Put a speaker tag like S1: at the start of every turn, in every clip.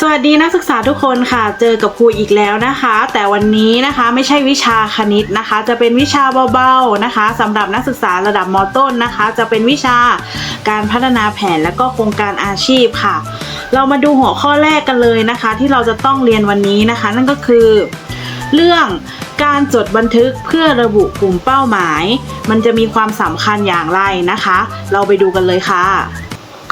S1: สวัสดีนักศึกษาทุกคนค่ะ เจอกับครูอีกแล้วนะคะ แต่วันนี้นะคะไม่ใช่วิชาคณิตนะคะ จะเป็นวิชาเบาๆนะคะสำหรับนักศึกษาระดับมต้นนะคะ จะเป็นวิชาการพัฒนาแผนและก็โครงการอาชีพค่ะ เรามาดูหัวข้อแรกกันเลยนะคะ ที่เราจะต้องเรียนวันนี้นะคะ นั่นก็คือ เรื่องการจดบันทึกเพื่อระบุกลุ่มเป้าหมาย มันจะมีความสำคัญอย่างไรนะคะ เราไปดูกันเลยค่ะ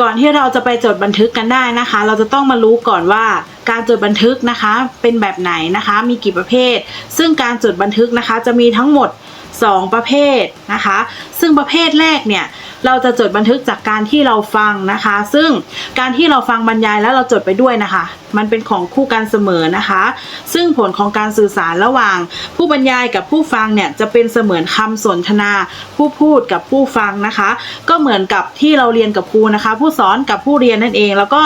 S1: ก่อนที่เราจะไปจดบันทึกกันได้นะคะ เราจะต้องมารู้ก่อนว่าการจดบันทึกนะคะเป็นแบบไหนนะคะ มีกี่ประเภท ซึ่งการจดบันทึกนะคะ จะมีทั้งหมด 2 ประเภทนะคะ ซึ่งประเภทแรกเนี่ยเราจะจดบันทึกจากการที่เราฟังนะคะ ซึ่งการที่เราฟังบรรยายแล้วเราจดไปด้วยนะคะ มันเป็นของคู่กันเสมอนะคะ ซึ่งผลของการสื่อสารระหว่าง ผู้บรรยายกับผู้ฟังเนี่ยจะเป็นเสมือนคำสนทนา ผู้พูดกับผู้ฟังนะคะ ก็เหมือนกับที่เราเรียนกับครูนะคะ ผู้สอนกับผู้เรียนนั่นเอง แล้วก็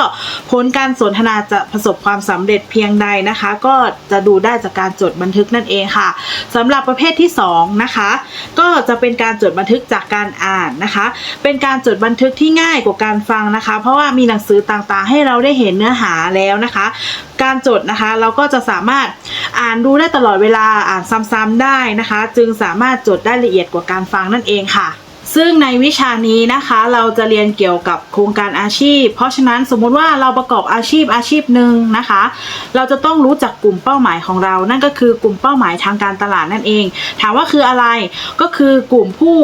S1: ผลการสนทนาจะประสบความสำเร็จเพียงใดนะคะ ก็จะดูได้จากการจดบันทึกนั่นเองค่ะสำหรับประเภทที่สองนะคะก็จะเป็นการจดบันทึกจากการอ่านนะคะ เป็นการจดบันทึกที่ง่ายกว่าการฟังนะคะ เพราะว่ามีหนังสือต่างๆ ให้เราได้เห็นเนื้อหาแล้วนะคะการจดนะคะเราก็จะสามารถอ่านดูได้ตลอดเวลาอ่านซ้ำๆได้นะคะ จึงสามารถจดได้ละเอียดกว่าการฟังนั่นเองค่ะซึ่งในวิชานี้นะคะเราจะเรียนเกี่ยวกับโครงการอาชีพ เพราะฉะนั้นสมมุติว่าเราประกอบอาชีพอาชีพหนึ่งนะคะ เราจะต้องรู้จักกลุ่มเป้าหมายของเรา นั่นก็คือกลุ่มเป้าหมายทางการตลาดนั่นเอง ถามว่าคืออะไรก็คือกลุ่มผู้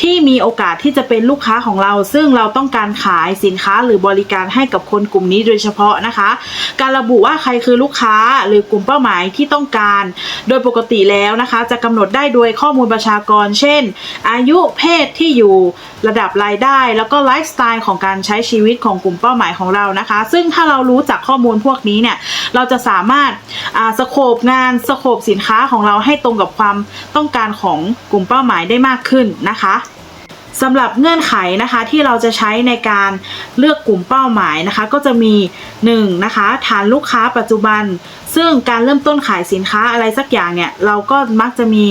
S1: ที่มีโอกาสที่จะเป็นลูกค้าของเรา ซึ่งเราต้องการขายสินค้าหรือบริการให้กับคนกลุ่มนี้โดยเฉพาะนะคะ การระบุว่าใครคือลูกค้าหรือกลุ่มเป้าหมายที่ต้องการ โดยปกติแล้วนะคะ จะกำหนดได้โดยข้อมูลประชากร เช่น อายุเพศที่อยู่ระดับรายได้ แล้วก็ไลฟ์สไตล์ของการใช้ชีวิตของกลุ่มเป้าหมายของเรานะคะ ซึ่งถ้าเรารู้จักข้อมูลพวกนี้เนี่ยเราจะสามารถสโคปงานสโคปสินค้าของเราให้ตรงกับความต้องการของกลุ่มเป้าหมายได้มากขึ้นนะคะ สำหรับเงื่อนไขนะคะที่เราจะใช้ในการเลือกกลุ่มเป้าหมายนะคะ ก็จะมี1นะคะฐานลูกค้าปัจจุบันซึ่งการเริ่มต้นขายสินค้าอะไรสักอย่างเนี่ย เราก็มักจะมี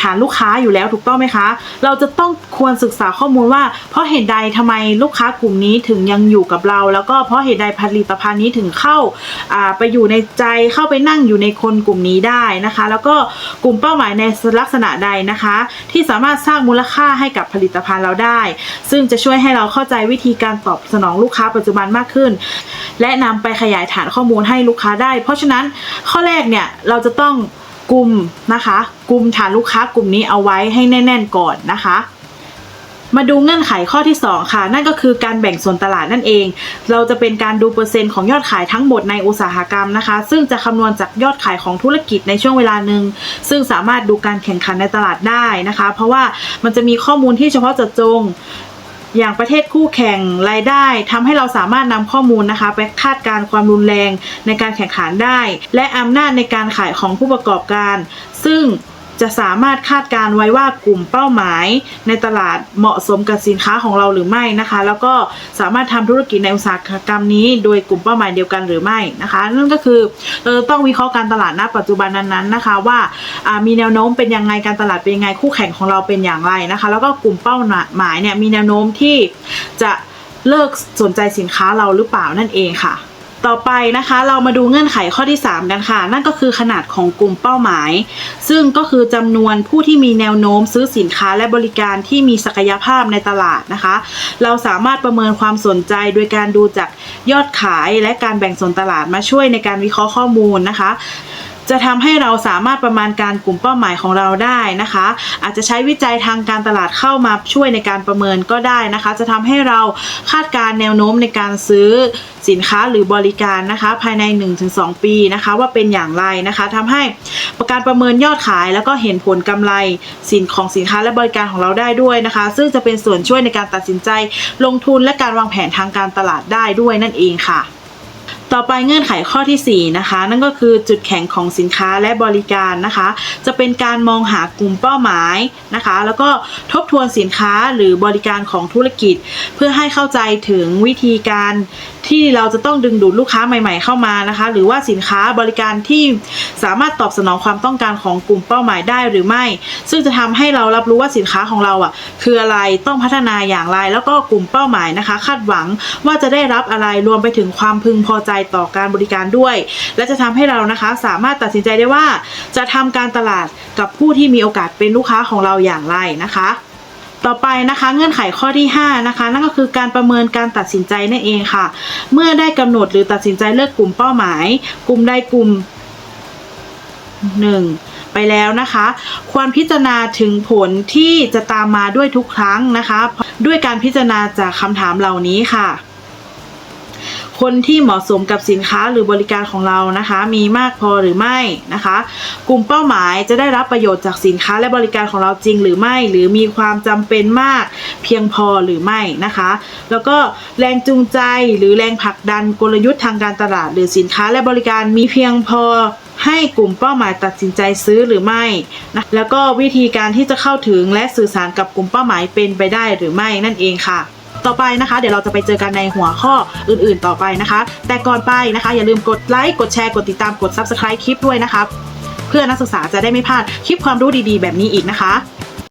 S1: ฐานลูกค้าอยู่แล้วถูกต้องไหมคะ เราจะต้องควรศึกษาข้อมูลว่า เพราะเหตุใดทำไมลูกค้ากลุ่มนี้ถึงยังอยู่กับเรา แล้วก็เพราะเหตุใดผลิตภัณฑ์นี้ถึงเข้าไปอยู่ในใจเข้าไปนั่งอยู่ในคนกลุ่มนี้ได้นะคะ แล้วก็กลุ่มเป้าหมายในลักษณะใดนะคะ ที่สามารถสร้างมูลค่าให้กับผลิตภัณฑ์เราได้ ซึ่งจะช่วยให้เราเข้าใจวิธีการตอบสนองลูกค้าปัจจุบันมากขึ้น และนำไปขยายฐานข้อมูลให้ลูกค้าได้ เพราะฉะนั้นข้อแรกเนี่ยเราจะต้องกลุ่มนะคะกลุ่มฐานลูกค้ากลุ่มนี้เอาไว้ให้แน่น ๆ ก่อนนะคะมาดูเงื่อนไขข้อที่ 2 ค่ะ นั่นก็คือการแบ่งส่วนตลาดนั่นเอง เราจะเป็นการดูเปอร์เซ็นต์ของยอดขายทั้งหมดในอุตสาหกรรมนะคะ ซึ่งจะคำนวณจากยอดขายของธุรกิจในช่วงเวลาหนึ่งซึ่งสามารถดูการแข่งขันในตลาดได้นะคะ เพราะว่ามันจะมีข้อมูลที่เฉพาะเจาะจง อย่างประเทศคู่แข่งรายได้ทำให้เราสามารถนำข้อมูลนะคะไปคาดการณ์ความรุนแรงในการแข่งขันได้ และอำนาจในการขายของผู้ประกอบการ ซึ่ง จะสามารถคาดการณ์ไว้ว่ากลุ่มเป้าหมายในตลาดเหมาะสมกับสินค้าของเราหรือไม่นะคะ แล้วก็สามารถทำธุรกิจในอุตสาหกรรมนี้ โดยกลุ่มเป้าหมายเดียวกันหรือไม่นะคะนั่นก็คือเราต้องวิเคราะห์การตลาดณ ปัจจุบันนั้นๆนะคะ ว่ามีแนวโน้มเป็นยังไงการตลาดเป็นยังไงคู่แข่งของเราเป็นอย่างไรนะคะ แล้วก็กลุ่มเป้าหมายเนี่ยมีแนวโน้มที่จะเลิกสนใจสินค้าเราหรือเปล่านั่นเองค่ะ ต่อไปนะคะเรามาดูเงื่อนไขข้อที่ 3 กันค่ะ นั่นก็คือขนาดของกลุ่มเป้าหมาย ซึ่งก็คือจำนวนผู้ที่มีแนวโน้มซื้อสินค้าและบริการที่มีศักยภาพในตลาดนะคะ เราสามารถประเมินความสนใจโดยการดูจากยอดขายและการแบ่งส่วนตลาดมาช่วยในการวิเคราะห์ข้อมูลนะคะ จะทำให้เราสามารถประมาณการกลุ่มเป้าหมายของเราได้นะคะ อาจจะใช้วิจัยทางการตลาดเข้ามาช่วยในการประเมินก็ได้นะคะ จะทำให้เราคาดการแนวโน้มในการซื้อสินค้าหรือบริการนะคะ ภายใน 1-2 ปีนะคะ ว่าเป็นอย่างไรนะคะทำให้ประการประเมินยอดขาย แล้วก็เห็นผลกำไรสินของสินค้าและบริการของเราได้ด้วยนะคะ ซึ่งจะเป็นส่วนช่วยในการตัดสินใจลงทุนและการวางแผนทางการตลาดได้ด้วยนั่นเองค่ะ ต่อไปเงื่อนไขข้อที่ 4 นะคะ นั่นก็คือจุดแข็งของสินค้าและบริการนะคะ จะเป็นการมองหากลุ่มเป้าหมายนะคะ แล้วก็ทบทวนสินค้าหรือบริการของธุรกิจ เพื่อให้เข้าใจถึงวิธีการ ที่เราจะต้องดึงดูดลูกค้าใหม่ ๆ เข้ามานะคะ หรือว่าสินค้าบริการที่สามารถตอบสนองความต้องการของกลุ่มเป้าหมายได้หรือไม่ ซึ่งจะทำให้เรารับรู้ว่าสินค้าของเราอะ คืออะไรต้องพัฒนาอย่างไร แล้วก็กลุ่มเป้าหมายนะคะ คาดหวังว่าจะได้รับอะไรรวมไปถึงความพึงพอใจต่อการบริการด้วย และจะทำให้เรานะคะสามารถตัดสินใจได้ว่า จะทำการตลาดกับผู้ที่มีโอกาสเป็นลูกค้าของเราอย่างไรนะคะ ต่อไปนะคะเงื่อนไขข้อที่ 5 นะคะ นั่นก็คือการประเมินการตัดสินใจนั่นเองค่ะ เมื่อได้กำหนดหรือตัดสินใจเลือกกลุ่มเป้าหมาย กลุ่มใดกลุ่มหนึ่งไปแล้วนะคะ ควรพิจารณาถึงผลที่จะตามมาด้วยทุกครั้งนะคะ ด้วยการพิจารณาจากคำถามเหล่านี้ค่ะ คนที่เหมาะสมกับสินค้าหรือบริการของเรานะคะ มีมากพอหรือไม่นะคะ กลุ่มเป้าหมายจะได้รับประโยชน์จากสินค้าและบริการของเราจริงหรือไม่ หรือมีความจำเป็นมากเพียงพอหรือไม่นะคะ แล้วก็แรงจูงใจหรือแรงผลักดันกลยุทธ์ทางการตลาด หรือสินค้าและบริการมีเพียงพอให้กลุ่มเป้าหมายตัดสินใจซื้อหรือไม่นะแล้วก็วิธีการที่จะเข้าถึงและสื่อสารกับกลุ่มเป้าหมายเป็นไปได้หรือไม่นั่นเองค่ะ ต่อไปนะคะ เดี๋ยวเราจะไปเจอกันในหัวข้ออื่นๆต่อไปนะคะ แต่ก่อนไปนะคะ อย่าลืมกดไลค์กดแชร์กดติดตามกด Subscribe คลิปด้วยนะคะเพื่อนักศึกษาจะได้ไม่พลาดคลิปความรู้ดีๆ แบบนี้อีกนะคะ